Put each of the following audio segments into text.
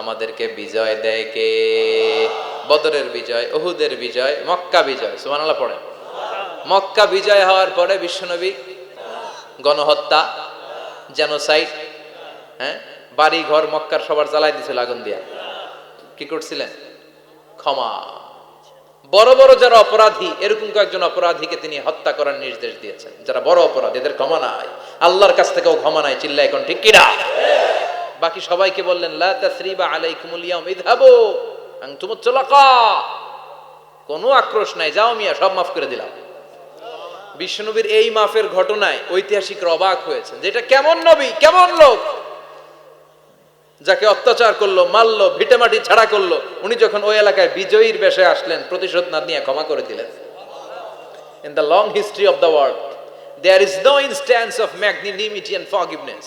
আমাদেরকে বিজয় দেয় কে? বদরের বিজয় ওহুদের বিজয়, মক্কা বিজয়, সুবহানাল্লাহ পড়েন। মক্কা বিজয় হওয়ার পরে বিশ্বনবী গণহত্যা জেনোসাইড হ্যাঁ? বাড়ি ঘর মক্কার সবার জ্বালাই দিছিল আগুন দিয়া। কি করছিলেন? ক্ষমা। বড় বড় যারা অপরাধী, এরকম কয়েকজন অপরাধীকে তিনি হত্যা করার নির্দেশ দিয়েছেন। যারা বড় অপরাধী, এদের ক্ষমা নাই। আল্লাহর কাছ থেকেও ক্ষমা নাই চিল্লা এখন ঠিক কিনা? বাকি সবাইকে বললেন কোনো আক্রোশ নাই, যাও মিয়া, সব মাফ করে দিলাম। বিশ্বনবীর এই মাফের ঘটনায় ঐতিহাসিকরা অবাক হয়েছেন যেটা কেমন নবী, কেমন লোক? যাকে অত্যাচার করল, মারলো, ভিটেমাটি ছাড়া করল, উনি যখন ওই এলাকায় বিজয়ীর বেশে আসলেন, প্রতিশোধ না নিয়ে ক্ষমা করে দিলেন। In the long history of the world there is no instance of magnanimity and forgiveness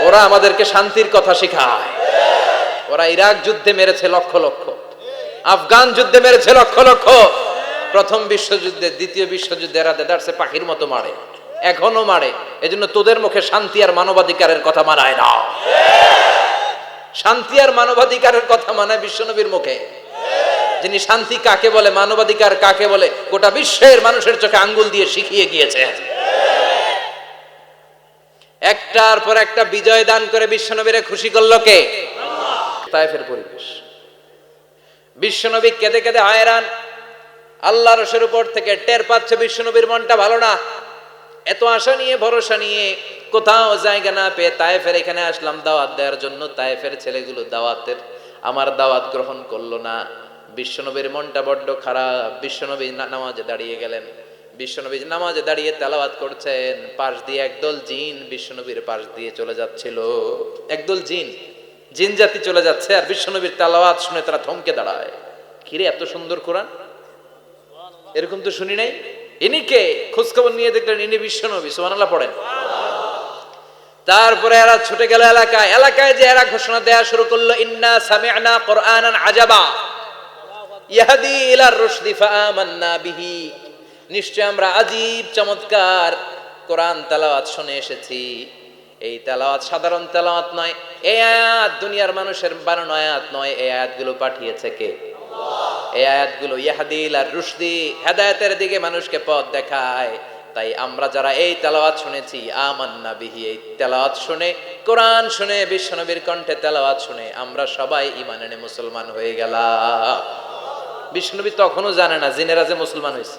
ওরা আমাদেরকে শান্তির কথা শিখায়। ওরা ইরাক যুদ্ধে মেরেছে লক্ষ লক্ষ। আফগান যুদ্ধে মেরেছে লক্ষ লক্ষ। প্রথম বিশ্বযুদ্ধে, দ্বিতীয় বিশ্বযুদ্ধে এরা দেদারসে পাখির মতো মারে। এখনও মারে। এজন্য তোদের মুখে শান্তি আর মানবাধিকারের কথা মানায় না। শান্তি আর মানবাধিকারের কথা মানায় বিশ্বনবীর মুখে। যিনি শান্তি কাকে বলে, মানবাধিকার কাকে বলে, গোটা বিশ্বের মানুষের চোখে আঙ্গুল দিয়ে শিখিয়ে গিয়েছেন। একটার পর একটা বিজয় দান করে বিশ্বনবীরে খুশি করল কে? তাইফের পরিবেশ। বিশ্বনবী কেঁদে কেঁদে হায়রান। আল্লাহ রসের উপর থেকে টের পাচ্ছে বিশ্বনবীর মনটা ভালো না। এত আশা নিয়ে ভরসা নিয়ে কোথাও জায়গা না পেয়ে তায়েফের এখানে আসলাম দাওয়াত দেওয়ার জন্য। তায়েফের ছেলেগুলো দাওয়াতের আমার দাওয়াত গ্রহণ করল না। বিশ্বনবীর মনটা বড্ড খারাপ। বিশ্বনবী নামাজে দাঁড়িয়ে গেলেন। বিশ্বনবী নামাজে দাঁড়িয়ে তেলাওয়াত করছেন, পাশ দিয়ে একদল জিন বিশ্বনবীর পাশ দিয়ে চলে যাচ্ছিল। একদল জিন জিন জাতি চলে যাচ্ছে আর বিশ্বনবীর তেলাওয়াত শুনে তারা থমকে দাঁড়ায়। কিরে, এত সুন্দর কোরআন? এরকম তো শুনি নাই? ইনি কে? খোঁজখবর নিয়ে দেখলেন ইনি বিশ্বনবী, সুবহানাল্লাহ পড়েন। তারপরে এরা ছুটে গেল এলাকায়। এলাকায় যে এরা ঘোষণা দেয়া শুরু করল, ইন্না সামি'না কুরআনান আজাবা। ইয়াহদি ইলার রুশদি ফাআমান্না বিহি। নিশ্চয় আমরা আজীব চমৎকার কোরআন তেলাওয়াত শুনে এসেছি। এই তেলাওয়াত সাধারণ তেলাওয়াত নয়, এই আয়াত দুনিয়ার মানুষের বানানো আয়াত নয়, এই আয়াতগুলো পাঠিয়েছে কে? এই আয়াতগুলো ইয়াহাদিল আর রুশদি হেদায়েতের দিকে মানুষকে পথ দেখায়। তাই আমরা যারা এই তেলাওয়াত শুনেছি, আমান্না বিহি, এই তেলাওয়াত শুনে, কোরআন শুনে, বিশ্বনবীর কণ্ঠে তেলাওয়াত শুনে, আমরা সবাই ইমান এনে মুসলমান হয়ে গেলাম। বিশ্বনবী তখনও জানে না, জিনেরা যে মুসলমান হয়েছে।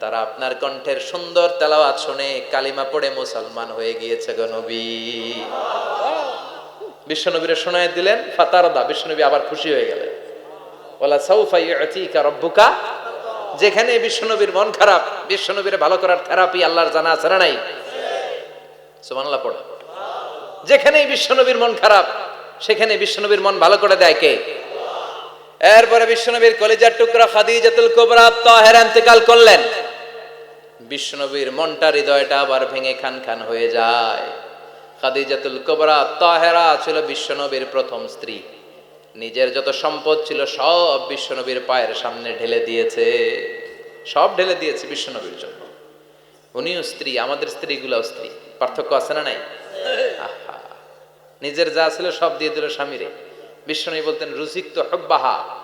তারা আপনার কণ্ঠের সুন্দর তেলাওয়াত শুনে কালিমা পড়ে মুসলমান হয়ে গিয়েছে গো নবী। বিশ্বনবীরে শোনায় দিলেন, ফাতারদা বিশ্বনবী আবার খুশি হয়ে গেলেন। ওলা সাউফা ইউতিকা রব্বুকা যেখানে বিশ্বনবীর মন খারাপ, বিশ্বনবীর ভালো করার থেরাপি আল্লাহর জানা আছে না নাই? সুবহানাল্লাহ, পড়া। যেখানেই বিশ্বনবীর মন খারাপ সেখানে বিশ্বনবীর মন ভালো করে দেয় কে? এরপরে বিশ্বনবীর কলিজার টুকরা খাদিজাতুল কুবরা তাহের ইন্তেকাল করলেন। বিশ্বনবীর মনটা হৃদয়টা আবার ভেঙে খান খান হয়ে যায়। খাদিজাতুল কুবরা, তাহেরা ছিল বিশ্বনবীর প্রথম স্ত্রী। নিজের যত সম্পদ ছিল সব বিশ্বনবীর পায়ের সামনে ঢেলে দিয়েছে। সব ঢেলে দিয়েছে বিশ্বনবীর জন্য। উনিও স্ত্রী, আমাদের স্ত্রীগুলাও স্ত্রী। পার্থক্য আছে না নাই? আহা। নিজের যা ছিল সব দিয়ে দিল স্বামীরে। বিশ্বনবী বলতেন রুজিক তো হব্বাহা।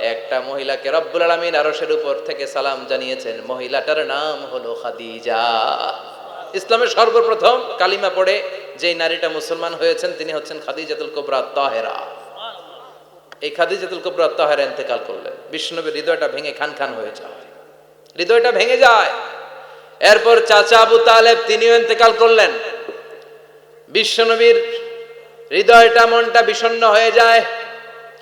একটা মহিলাকে রব্বুল আলমিন আরশের উপর থেকে সালাম জানিয়েছেন। মহিলাটার নাম হলো খাদিজা। ইসলামের সর্বপ্রথম কালিমা পড়ে যেই নারীটা মুসলমান হয়েছেন, তিনি হচ্ছেন খাদিজাতুল কোবরা তাহেরা। এই খাদিজাতুল কোবরা তাহেরা ইন্তেকাল করলেন। বিষ্ণুনবীর হৃদয়টা ভেঙে খান খান হয়ে যায়। হৃদয়টা ভেঙে যায়। এরপর চাচা আবু তালেব তিনিও ইন্তেকাল করলেন। বিশ্বনবীর হৃদয়টা মনটা বিষণ্ণ হয়ে যায়।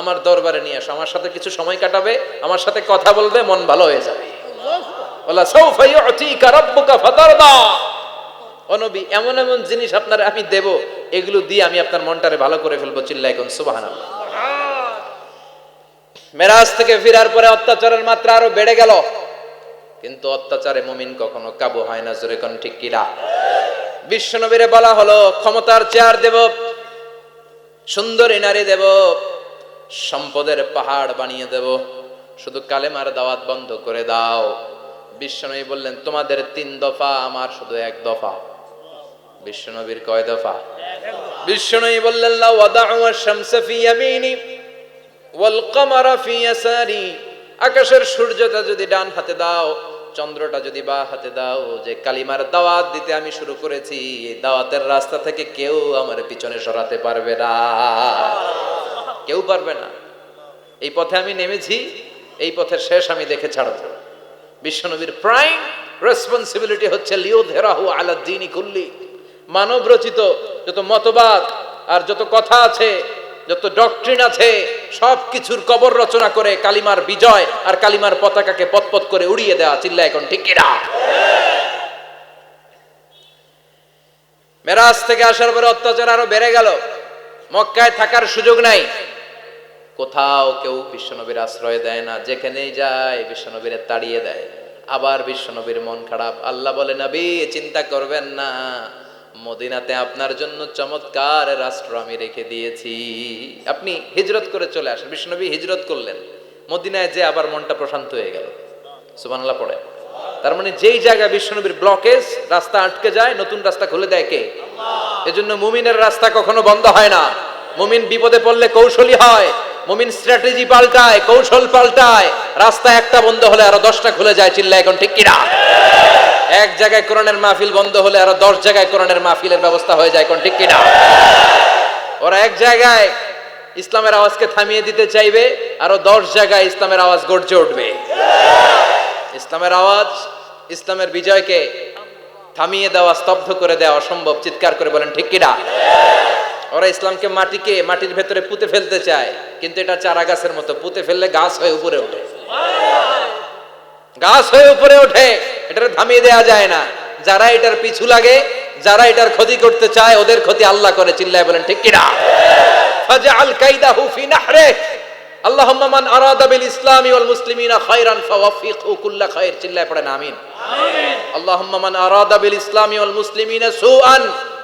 আমার দরবারে নিয়ে আসো, আমার সাথে কিছু সময় কাটাবে, আমার সাথে কথা বলবে, মন ভালো হয়ে যাবে। অত্যাচারে মুমিন কখনো কাবু হয় না, জোরে কোন, ঠিক কিরা বিশ্বনবীরে বলা হলো, ক্ষমতার চেয়ার দেব, সুন্দরী নারী দেব সম্পদের পাহাড় বানিয়ে দেব। শুধু কালেমার দাওয়াত বন্ধ করে দাও। বিশ্বনবী বললেন, তোমাদের তিন দফা, আমার শুধু এক দফা। বিশ্বনবীর কয় দফা? বিশ্বনবী বললেন, লা ওয়াদাউ আশ-শামসা ফি ইয়ামিনি ওয়াল কামারা ফি ইয়াসারি। আকাশের সূর্যটা যদি ডান হাতে দাও, চন্দ্রটা যদি বা হাতে দাও, যে কালিমার দাওয়াত দিতে আমি শুরু করেছি দাওয়াতের রাস্তা থেকে কেউ আমার পিছনে সরাতে পারবে না। কেউ পারবে না। এই পথে আমি নেমেছি, এই পথের শেষ আমি দেখে ছাড়ব। বিশ্বনবীর প্রাইম রেসপন্সিবিলিটি হচ্ছে লিও ধেরাহু আলাদ্দিনী কুল্লি। মানব রচিত যত মতবাদ আর যত কথা আছে, যত ডক্ট্রিন আছে, সব কিছুর কবর রচনা করে কালিমার বিজয় আর কালিমার পতাকাকে পতপত করে উড়িয়ে দেওয়া চিল্লা এখন, ঠিক কিনা? মেরাজ থেকে আসার পরে অত্যাচার আরও বেড়ে গেল। মক্কায় থাকার সুযোগ নাই। কোথাও কেউ বিশ্বনবীর আশ্রয় দেয় না, যেখানেই যায় বিশ্বনবীর তাড়িয়ে দেয়। আবার বিশ্বনবীর মন খারাপ। আল্লাহ বলে, নবী, চিন্তা করবেন না। মদিনাতে আপনার জন্য চমৎকার রাষ্ট্র আমি রেখে দিয়েছি। আপনি হিজরত করে চলে আসেন। বিশ্বনবী হিজরত করলেন। মদিনায় যে আবার মনটা প্রশান্ত হয়ে গেল। সুবহানাল্লাহ পড়ে। তার মানে যেই জায়গায় বিশ্বনবীর ব্লকেজ, রাস্তা আটকে যায়, নতুন রাস্তা খুলে দেয় কে? এজন্য মুমিনের রাস্তা কখনো বন্ধ হয় না। মুমিন বিপদে পড়লে কৌশলী হয়। মুমিন স্ট্র্যাটেজি পাল্টায়, কৌশল পাল্টায় রাস্তা একটা বন্ধ হলে আরও দশটা খুলে যায় চিল্লা, এখন ঠিক কিনা? এক জায়গায় কোরআনের মাহফিল বন্ধ হলে আরও দশ জায়গায় কোরআনের মাহফিলের ব্যবস্থা হয়ে যায়, এখন ঠিক কিনা? ওরা এক জায়গায় ইসলামের আওয়াজকে থামিয়ে দিতে চাইবে, আরও দশ জায়গায় ইসলামের আওয়াজ গর্জে উঠবে। ইসলামের আওয়াজ, ইসলামের বিজয়কে থামিয়ে দেওয়া, স্তব্ধ করে দেওয়া অসম্ভব, চিৎকার করে বলেন, ঠিক কিনা? ওরা ইসলামকে মাটিকে মাটির ভেতরে পুঁতে ফেলতে চায় কিন্তু এটা চারা গাছের মতো। পুঁতে ফেললে গাছ হয়ে উপরে ওঠে। গাছ হয়ে উপরে ওঠে এটা থামিয়ে দেওয়া যায় না। যারা এটার পিছু লাগে যারা এটার ক্ষতি করতে চায় ওদের ক্ষতি আল্লাহ করে চিল্লায় বলেন ঠিক কিনা? ফাজআল কাইদাহু ফি নাহরে। আল্লাহুম্মা মান আরাদা বিল ইসলামি ওয়াল মুসলিমিনা খায়রান ফাওয়াফিকহু কুল্লা খায়র। চিল্লায় পড়েন আমিন। আল্লাহুম্মা মান আরাদা বিল ইসলামি ওয়াল মুসলিমিনা সুআন।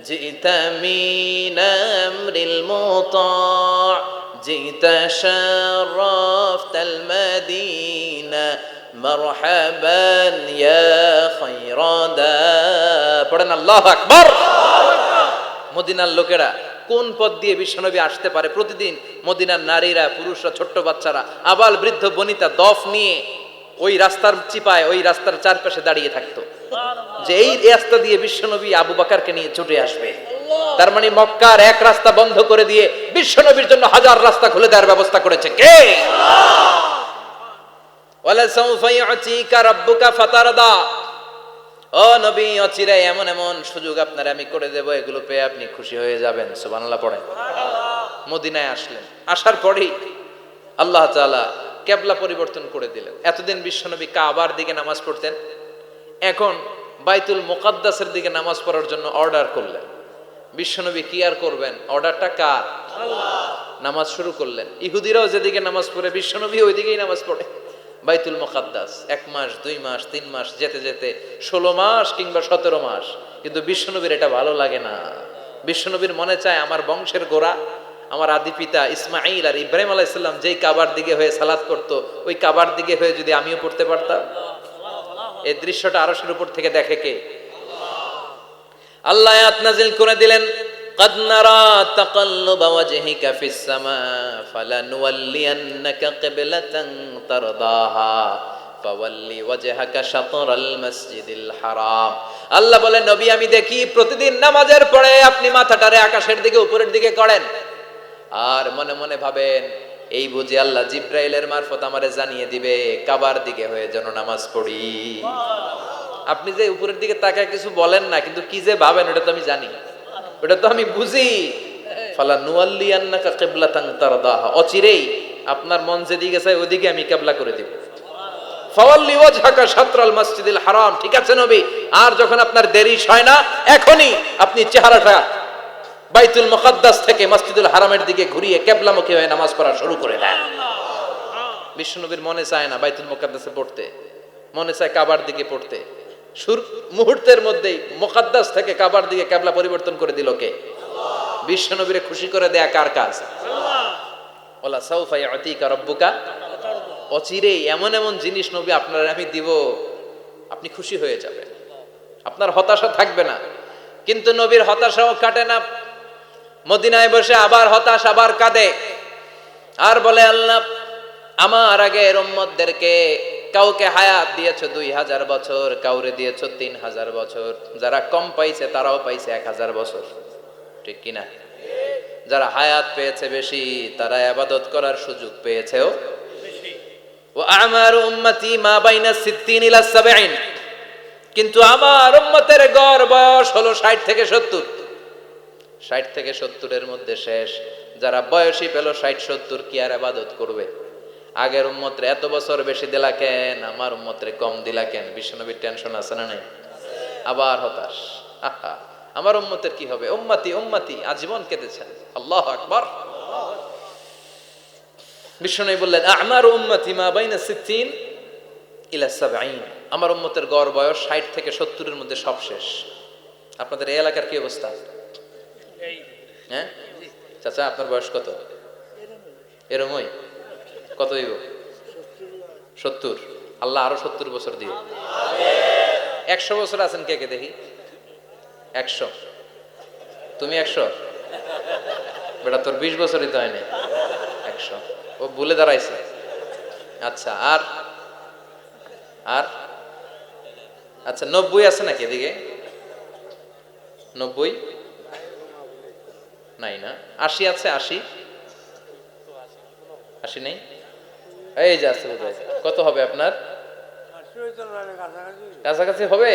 جئت من أمر المطاع جئت شرفت المدينة مرحبا يا خير داء পড়েন আল্লাহ আকবার মদিনার লোকেরা কোন পথ দিয়ে বিশ্বনবী আসতে পারে প্রতিদিন মদিনার নারীরা পুরুষরা ছোট্ট বাচ্চারা আবাল বৃদ্ধ বনিতা দফ নিয়ে ওই রাস্তার চিপায়, ওই রাস্তার চারপাশে দাঁড়িয়ে থাকতো। যে এই রাস্তা দিয়ে বিশ্বনবী আবু বাকারকে নিয়ে ছুটে আসবে। তার মানে মক্কার এক রাস্তা বন্ধ করে দিয়ে বিশ্বনবীর জন্য হাজার রাস্তা খুলে দেওয়ার ব্যবস্থা করেছে কে? ওয়ালা সাউফা ইউতিকা রাব্বুকা ফাতারদা। ও নবী, অচিরে এমন এমন সুযোগ আপনার আমি করে দেব, এগুলো পেয়ে আপনি খুশি হয়ে যাবেন। সুবহানাল্লাহ পড়েন। মদিনায় আসলেন। আসার পরেই আল্লাহ কেবলা পরিবর্তন করে দিলেন। এতদিন বিশ্বনবী কাবার দিকে নামাজ পড়তেন এখন বাইতুল মোকাদ্দাসের দিকে নামাজ পড়ার জন্য অর্ডার করলেন। বিশ্বনবী কি আর করবেন? অর্ডারটা কার? নামাজ শুরু করলেন। ইহুদিরাও যেদিকে নামাজ পড়ে বিশ্বনবী ওইদিকেই নামাজ পড়ে। বাইতুল মোকাদ্দাস এক মাস দুই মাস তিন মাস যেতে যেতে ষোলো মাস কিংবা সতেরো মাস। কিন্তু বিশ্বনবীর এটা ভালো লাগে না। বিশ্বনবীর মনে চায় আমার বংশের গোড়া আমার আদি পিতা ইসমাইল আর ইব্রাহিম আলাইসাল্লাম যেই কাবার দিকে হয়ে সালাত করতো ওই কাবার দিকে হয়ে যদি আমিও পড়তে পারতাম এই দৃশ্যটা আরশের উপর থেকে দেখে কে আল্লাহ আয়াত নাজিল করে দিলেন قد نرى تقلب وجهك في السماء فلنولينك قبلة ترضاها فولي وجهك شطر المسجد الحرام আল্লাহ বলেন নবী আমি দেখি প্রতিদিন নামাজের পরে আপনি মাথাটারে আকাশের দিকে উপরের দিকে করেন আর মনে মনে ভাবেন, এই বুঝি আল্লাহ জিব্রাইলের মারফত আমারে জানিয়ে দিবে, কাবার দিকে হয়ে যেন নামাজ পড়ি। আপনি যে উপরের দিকে তাকায় কিছু বলেন না, কিন্তু কি যে ভাবেন, ওটা তো আমি জানি। ওটা তো আমি বুঝি। ফালা নুয়াল্লি কিবলাতান তারদাহা। অচিরেই আপনার মন যেদিকে চায়, ওদিকে আমি কেবলা করে দিব। ফাওয়াল্লি মসজিদিল হারাম। ঠিক আছে নবী, আর যখন আপনার দেরি হয় না, এখনই আপনি চেহারাটা বাইতুল মুকাদ্দাস থেকে মসজিদুল হারামের দিকে ঘুরিয়ে কেবলামুখী হয়ে নামাজ পড়া শুরু করে দেন বিষ্ণুনবীর মনে চায় না বাইতুল মুকাদ্দাসে পড়তে। মনে চায় কাবার দিকে পড়তে। সুর মুহূর্তের মধ্যেই মুকাদ্দাস থেকে কাবার দিকে কেবলা পরিবর্তন করে দিল কে? বিশ্বনবীরে খুশি করে দেয়া কার কাজ? ওলা সাউফা ইয়াতিকা রব্বুকা। অচিরেই এমন এমন জিনিস নবী আপনার আমি দিব, আপনি খুশি হয়ে যাবেন। আপনার হতাশা থাকবে না। কিন্তু নবীর হতাশাও কাটে না। মদিনায় বসে আবার হতাশ, আবার কাঁদে। আর বলে, আল্লাহ, আমার আগে রম্মতদেরকে কাউকে হায়াত দিয়েছ দুই হাজার বছর, কাউরে দিয়েছ তিন হাজার বছর। যারা কম পাইছে, তারাও পাইছে এক হাজার বছর। ঠিক কিনা যারা হায়াত পেয়েছে বেশি, তারা আবাদত করার সুযোগ পেয়েছেও। ও আমার উম্মতি, মা বাইনা সিদ্দিন ইলা সাবঈন। কিন্তু আমার উম্মতের গড় বয়স হলো ষাট থেকে সত্তর। ষাট থেকে সত্তরের মধ্যে শেষ। যারা বয়সী পেল ষাট, সত্তর, কি আর আবাদত করবে? আগের উম্মতরে এত বছর বেশি দিলা কেন? আমার উম্মতরে কম দিলা কেন? বিশ্বনবীর টেনশন আছে না নাই? আবার হতাশ। আমার উম্মতের কি হবে? উম্মতি উম্মতি, আজীবন কেঁদেছেন আল্লাহ আকবার। বিশ্বনবী বললেন, আমার উম্মতি মা বাইনা সিদ্দিন ইলা সাবঈন। আমার উম্মতের গড় বয়স ষাট থেকে সত্তরের মধ্যে সব শেষ। আপনাদের এই এলাকার কি অবস্থা? হ্যাঁ? চাচা, আপনার বয়স কত? এরমই। কত হইব সত্তর। আল্লাহ আরও সত্তর বছর দিও একশো বছর আছেন কে কে দেখি? একশো। তুমি একশো? বেটা, তোর বিশ বছরই তো হয়নি। একশো। ও ভুলে দাঁড়াইছে। আচ্ছা আর? আর? আচ্ছা নব্বই আছে নাকি এদিকে? নব্বই? নাই না? আশি আছে, আশি? আশি নেই? এই যে আছে কত হবে আপনার? কাছাকাছি হবে?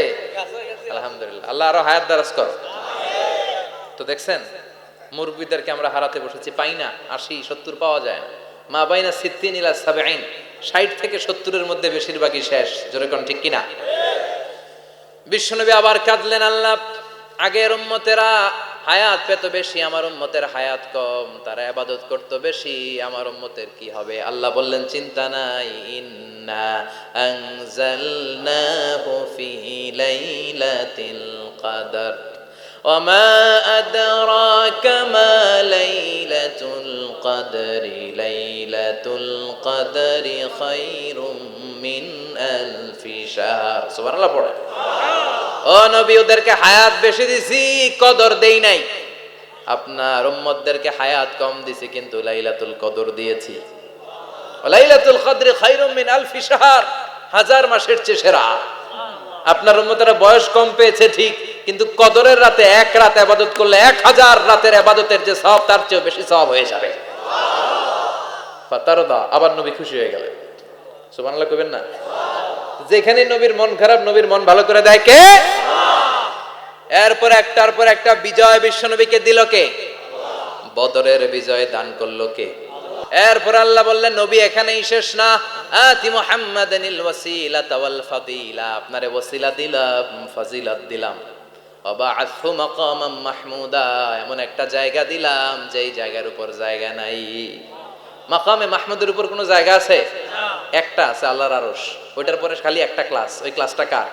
আলহামদুলিল্লাহ। আল্লাহ আরও হায়াত দারাজ কর। তো দেখছেন, মুরব্বীদেরকে আমরা হারাতে বসেছি। পাই না আশি, সত্তর পাওয়া যায়। না মা বাইনা সিদ্দিন ইলা সাবেইন ষাট থেকে সত্তরের মধ্যে বেশিরভাগই শেষ। জোরে কোন ঠিক কিনা? বিশ্বনবী আবার কাঁদলেন, আল্লাহ। আগের উম্মতেরা হায়াত পেত বেশি আমার উম্মতের হায়াত কম তারা আবাদত করত বেশি আমার উম্মতের কি হবে আল্লাহ বললেন চিন্তা নাই ইন্না আনজালনাহু ফি লাইলাতিল কদর وما أدراك ما ليلة القدر ليلة القدر خير من ألف شهر سبحان الله পড়ে ও নবী ওদেরকে হায়াত বেশি দিছি কদর দেই নাই। আপনার উম্মতদেরকে হায়াত কম দিছি কিন্তু লাইলাতুল কদর দিয়েছি। লাইলাতুল কদর খায়রুম মিন আলফি শাহর হাজার মাসের চেয়ে সেরা। আপনার উম্মতেরা বয়স কম পেয়েছে ঠিক কিন্তু কদরের রাতে এক রাত আবাদত করলে এক হাজার রাতের আবাদতের যে সব তার চেয়ে বেশি সব হয়ে যাবে। ফাতারদা আবার নবী খুশি হয়ে গেলেন। সুবহানাল্লাহ কইবেন না? যেখানে নবীর মন খারাপ, নবীর মন ভালো করে দেয় কে? এরপর একটার পর একটা বিজয় বিশ্বনবীকে দিল কে? বদরের বিজয় দান করল কে? এরপর আল্লাহ বললেন, নবী এখানেই শেষ না। আতি মুহাম্মাদানিল ওয়াসিলাতা তাওয়াল ফাদিলা। আপনারে ওয়াসিলা দিলাম, ফাজিলাত দিলাম। অবাআথু মাকামাম মাহমুদা। এমন একটা জায়গা দিলাম, যেই জায়গার উপর জায়গা নাই। মাকামে মাহমুদের উপর কোনো জায়গা আছে? একটা আছে, আল্লাহর আরশ। ওইটার পরে খালি একটা ক্লাস। ওই ক্লাসটা কার?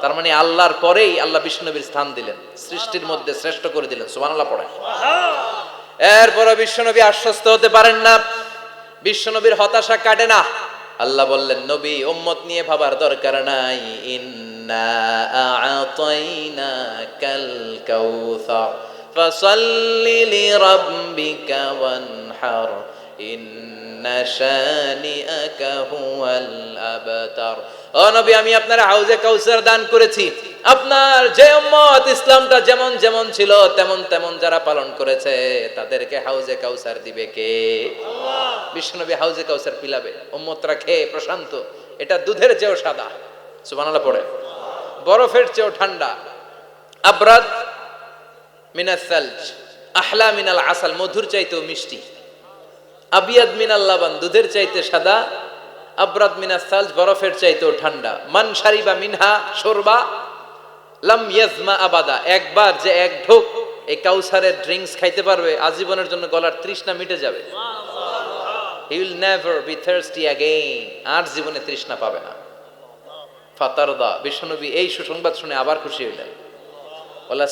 তার মানে আল্লাহর পরেই আল্লাহ বিষ্ণুনবীর স্থান দিলেন। সৃষ্টির মধ্যে শ্রেষ্ঠ করে দিলেন, সুবহানাল্লাহ পড়ে এরপরে বিশ্বনবী আশ্বস্ত হতে পারেন না। বিশ্বনবীর হতাশা কাটে না। আল্লাহ বললেন, নবী, উম্মত নিয়ে ভাবার দরকার নাই। ইন্না আ'তাইনাকাল কাউসার ফাসাল্লি লিরাব্বিকা ওয়ানহার। আমি আপনার হাউজে কাউসার দান করেছি। আপনার যে উম্মত ইসলামটা যেমন যেমন ছিল তেমন তেমন যারা পালন করেছে তাদেরকে হাউজে কাউসার দিবে কে? বিশ্বনবী হাউজে কাউসার পিলাবে উম্মতরা খেয়ে প্রশান্ত। এটা দুধের চেয়েও সাদা। সুবহানাল্লাহ পড়ে। বরফের চেয়েও ঠান্ডা। আবরাদ মিনাস সালজ আহলা মিনাল আসাল মধুর চাইতেও মিষ্টি। আবিয়াদ মিনাল লাবান, দুধের চাইতে সাদা, আবরাদ মিনাস সালজ, বরফের চাইতেও ঠান্ডা। মান সারিবা মিনহা সরবা লাম ইয়াজমা আবাদা। একবার যে এক ঢোক, এই কাউসারের ড্রিঙ্কস খাইতে পারবে, আজীবনের জন্য গলার তৃষ্ণা মিটে যাবে। He will never be again আর জীবনে তৃষ্ণা পাবে না। ফাতারদা, বিশ্বনবী এই সুসংবাদ শুনে আবার খুশি হইলেন। বলে